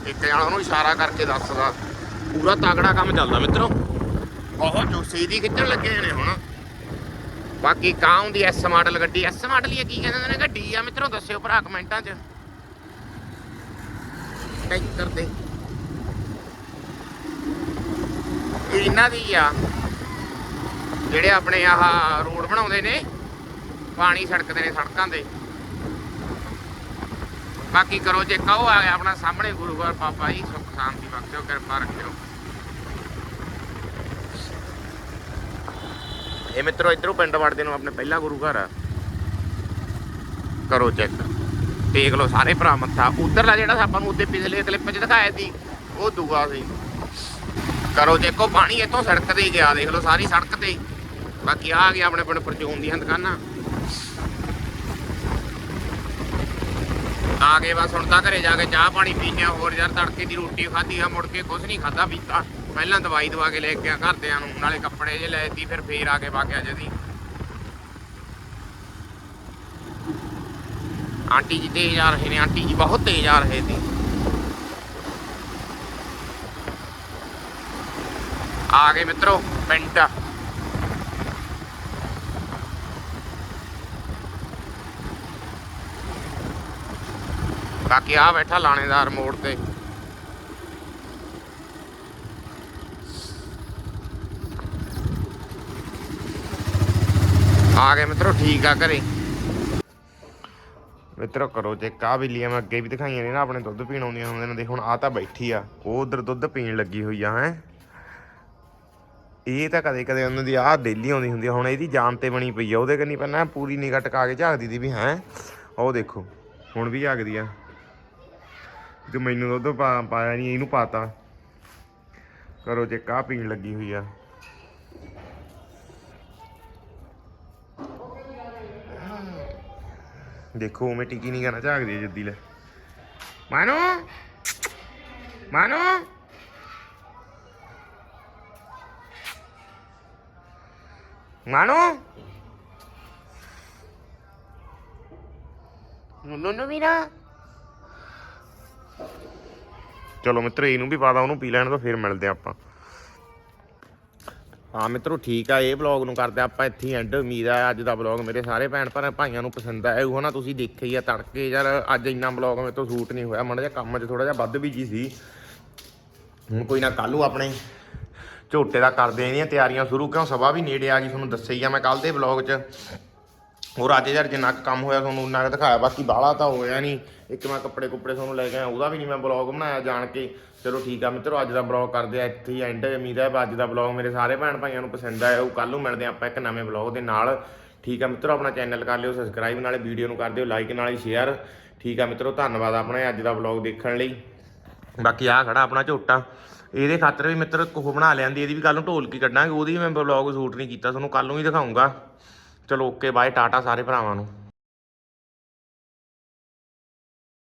A: ਇੱਕ ਜਣਾ ਉਹਨੂੰ ਇਸ਼ਾਰਾ ਕਰਕੇ ਦੱਸਦਾ। ਪੂਰਾ ਤਾਗੜਾ ਕੰਮ ਚੱਲਦਾ ਮਿੱਤਰੋ। ਬਹੁਤ ਜੋਸ਼ੀ ਦੀ ਖਿੱਚਣ ਲੱਗੇ ਨੇ ਹੁਣ। ਬਾਕੀ ਕਾਂ ਹੁੰਦੀ ਐਸ ਮਾਡਲ ਗੱਡੀ ਐਸ ਮਾਡਲ ਹੀ ਕੀ ਕਹਿੰਦੇ ਨੇ? ਗੱਡੀ ਆ ਮਿੱਤਰੋ, ਦੱਸਿਓ ਭਰਾ ਕਮੈਂਟਾਂ 'ਚ। ਟੈਂਕਰ ਦੇ ਇਹਨਾਂ ਦੀ ਆ। ਜਿਹੜੇ ਆਪਣੇ ਆਹ ਰੋਡ ਬਣਾਉਂਦੇ ਨੇ, ਪਾਣੀ ਸੜਕਦੇ ਨੇ ਸੜਕਾਂ ਤੇ। ਬਾਕੀ ਕਰੋ ਜੇ ਕਹੋ ਆ ਆਪਣਾ ਸਾਹਮਣੇ ਗੁਰੂ ਘਰ ਪਾਪਾ ਜੀ, ਸੁੱਖ, ਸ਼ਾਂਤੀ ਬਖਸ਼ਿਓ, ਕਿਰਪਾ ਰੱਖਿਓ। ਇਹ ਮਿੱਤਰੋ, ਇਧਰੋਂ ਪਿੰਡ ਵੜਦੇ ਨੂੰ ਆਪਣੇ ਪਹਿਲਾ ਗੁਰੂ ਘਰ ਆ। ਕਰੋ ਚੈੱਕ। ਦੇਖ ਲਓ ਸਾਰੇ ਭਰਾ ਮੱਥਾ। ਉਧਰਲਾ ਜਿਹੜਾ ਆਪਾਂ ਨੂੰ ਉੱਤੇ ਪਿਛਲੇ ਕਲਿੱਪ 'ਚ ਦਿਖਾਇਆ ਸੀ, ਉਹ ਦੂਆ ਸੀ। ਕਰੋ ਚੈੱਕੋ ਪਾਣੀ ਇੱਥੋਂ ਸੜਕ ਤੇ ਗਿਆ। ਦੇਖ ਲਓ ਸਾਰੀ ਸੜਕ ਤੇ ਬਾਕੀ ਆ ਗਿਆ ਆਪਣੇ ਪਿੰਡ ਪਰਚੂਨ ਦੀਆਂ ਦੁਕਾਨਾਂ। ਆ ਗਏ ਬਸ ਹੁਣ ਤਾਂ ਘਰੇ ਜਾ ਕੇ ਚਾਹ ਪਾਣੀ ਪੀਨੇ ਆ, ਹੋਰ ਯਾਰ ਤੜਕੇ ਦੀ ਰੋਟੀ ਖਾਧੀ ਆ, ਮੁੜ ਕੇ ਕੁਝ ਨਹੀਂ ਖਾਦਾ ਪੀਤਾ। ਪਹਿਲਾਂ ਦਵਾਈ ਦਵਾ ਕੇ ਲੈ ਕੇ ਆ ਘਰਦਿਆਂ ਨੂੰ, ਨਾਲੇ ਕੱਪੜੇ ਜੇ ਲੈ ਫਿਰ ਫੇਰ ਆ ਕੇ ਵਾਗਿਆ ਜਦੀ। ਆਂਟੀ ਜੀ ਤੇਜ਼ ਆ ਰਹੇ ਨੇ, ਆਂਟੀ ਜੀ ਬਹੁਤ ਤੇਜ਼ ਆ ਰਹੇ ਸੀ ਆ ਗਏ ਮਿੱਤਰੋ, ਪਿੰਡ। ਬਾਕੀ ਆ ਬੈਠਾ ਲਾਣੇਦਾਰ ਮੋੜ ਤੇ। ਆ ਗਏ ਮਿੱਤਰੋ, ਠੀਕ ਆ ਘਰੇ। ਮਿੱਤਰੋ, ਕਰੋ ਚੈੱਕ ਆ ਬਿੱਲੀਆਂ ਮੈਂ ਅੱਗੇ ਵੀ ਦਿਖਾਈਆਂ ਨੇ ਨਾ, ਆਪਣੇ ਦੁੱਧ ਪੀਣ ਆਉਂਦੀਆਂ ਹੁੰਦੀਆਂ ਨੇ। ਦੇਖ, ਹੁਣ ਆ ਤਾਂ ਬੈਠੀ ਆ, ਉਹ ਉਧਰ ਦੁੱਧ ਪੀਣ ਲੱਗੀ ਹੋਈ ਆ, ਹੈ। ਇਹ ਤਾਂ ਕਦੇ ਕਦੇ ਉਹਨਾਂ ਦੀ ਆਹ ਡੇਲੀ ਆਉਂਦੀ ਹੁੰਦੀ ਆ, ਹੁਣ ਇਹਦੀ ਜਾਨ ਤੇ ਬਣੀ ਪਈ ਆ, ਉਹਦੇ ਕੰਨੀ ਪਹਿਲਾਂ ਪੂਰੀ ਨਿਗਾਹ ਟਕਾ ਕੇ ਝਾਕਦੀ ਦੀ ਵੀ, ਹੈ। ਉਹ ਦੇਖੋ, ਹੁਣ ਵੀ ਝਾਕਦੀ ਆ। ਤੇ ਮੈਨੂੰ ਦੁੱਧ ਪਾ- ਪਾਇਆ ਨਹੀਂ ਇਹਨੂੰ ਪਾਤਾ। ਕਰੋ ਜੇ ਕਾਹ ਪੀਣ ਲੱਗੀ ਹੋਈ ਆ। ਦੇਖੋ ਮੈਂ ਟਿੱਕੀ ਨਹੀਂ ਕਰਨਾ ਝਾਕਦੀ ਆ ਜੱਦੀ ਲੈ। ਮਾਨੋ! ਮਾਨੋ! ਮਾਨੋ! ਨੋ ਨੋ। ਵੀਰਾ ਚਲੋ ਮਿੱਤਰ, ਇਹਨੂੰ ਵੀ ਪਾਦਾ ਉਹਨੂੰ ਪੀ ਲੈਣ ਤੋਂ ਫਿਰ ਮਿਲਦੇ ਆ ਆਪਾਂ। ਹਾਂ ਮਿੱਤਰੋ, ਠੀਕ ਆ, ਇਹ ਵਲੌਗ ਨੂੰ ਕਰਦੇ ਆਪਾਂ ਇੱਥੇ ਐਂਡ ਉਮੀਦ ਆ ਅੱਜ ਦਾ ਵਲੌਗ ਮੇਰੇ ਸਾਰੇ ਭੈਣ ਭਰਾ ਭਾਈਆਂ ਨੂੰ ਪਸੰਦ ਆਇਆ ਉਹ ਨਾ ਤੁਸੀਂ ਦੇਖਿਆ ਹੀ ਆ ਤੜਕੇ, ਯਾਰ ਅੱਜ ਇੰਨਾ ਵਲੌਗ ਮੇਰੇ ਤੋਂ ਸ਼ੂਟ ਨਹੀਂ ਹੋਇਆ। ਮਾੜਾ ਜਿਹਾ ਕੰਮ 'ਚ ਥੋੜਾ ਜਿਹਾ ਵੱਧ ਬਿਜ਼ੀ ਸੀ। ਹੁਣ ਕੋਈ ਨਾ ਕੱਲੂ ਆਪਣੇ ਝੋਟੇ ਦਾ ਕਰਦੇ ਆਂ ਇਹਦੀਆਂ ਤਿਆਰੀਆਂ ਸ਼ੁਰੂ। ਕਿਉਂ? ਸਭਾ ਵੀ ਨੇੜੇ ਆ ਗਈ, ਤੁਹਾਨੂੰ ਦੱਸਿਆ ਹੀ ਆ ਮੈਂ ਕੱਲ ਦੇ ਵਲੌਗ 'ਚ। ਹੋਰ ਅੱਜ ਯਾਰ ਜਿੰਨਾ ਕੁ ਕੰਮ ਹੋਇਆ ਤੁਹਾਨੂੰ ਉਨਾ ਕੁ ਦਿਖਾਇਆ, ਬਾਕੀ ਬਾਹਲਾ ਤਾਂ ਹੋਇਆ ਨਹੀਂ ਇੱਕ ਮੈਂ ਕੱਪੜੇ ਕੁੱਪੜੇ ਤੁਹਾਨੂੰ ਲੈ ਕੇ ਆਇਆ, ਉਹਦਾ ਵੀ ਨਹੀਂ ਮੈਂ ਵਲੌਗ ਬਣਾਇਆ ਜਾਣ ਕੇ। ਚਲੋ ਠੀਕ ਆ ਮਿੱਤਰੋ, ਅੱਜ ਦਾ ਵਲੌਗ ਕਰਦੇ ਆ ਇੱਥੇ ਹੀ ਐਂਡ ਉਮੀਦ ਹੈ ਅੱਜ ਦਾ ਵਲੌਗ ਮੇਰੇ ਸਾਰੇ ਭੈਣ ਭਾਈਆਂ ਨੂੰ ਪਸੰਦ ਆਇਆ ਉਹ ਕੱਲ ਨੂੰ ਮਿਲਦੇ ਆ ਆਪਾਂ ਇੱਕ ਨਵੇਂ ਵਲੌਗ ਦੇ ਨਾਲ। ਠੀਕ ਆ ਮਿੱਤਰੋ, ਆਪਣਾ ਚੈਨਲ ਕਰ ਲਿਓ ਸਬਸਕ੍ਰਾਈਬ ਨਾਲੇ ਵੀਡੀਓ ਨੂੰ ਕਰ ਦਿਓ ਲਾਈਕ ਨਾਲੇ ਸ਼ੇਅਰ ਠੀਕ ਆ ਮਿੱਤਰੋ, ਧੰਨਵਾਦ ਆਪਣੇ ਅੱਜ ਦਾ ਵਲੌਗ ਦੇਖਣ ਲਈ। ਬਾਕੀ ਆ ਖੜਾ ਆਪਣਾ ਝੋਟਾ। ਇਹਦੇ ਖਾਤਰ ਵੀ ਮਿੱਤਰ ਕੋਹ ਬਣਾ ਲਿਆਂਦੀ, ਇਹਦੀ ਵੀ ਕੱਲ ਨੂੰ ਢੋਲ ਢੋਲਕੀ ਕੱਢਾਂਗੇ, ਉਹਦੀ ਵੀ ਮੈਂ ਵਲੌਗ ਸ਼ੂਟ ਨਹੀਂ ਕੀਤਾ, ਤੁਹਾਨੂੰ ਕੱਲ ਨੂੰ ਹੀ ਦਿਖਾਉਂਗਾ ਚਲੋ ਓਕੇ ਬਾਏ ਟਾਟਾ ਸਾਰੇ ਭਰਾਵਾਂ ਨੂੰ।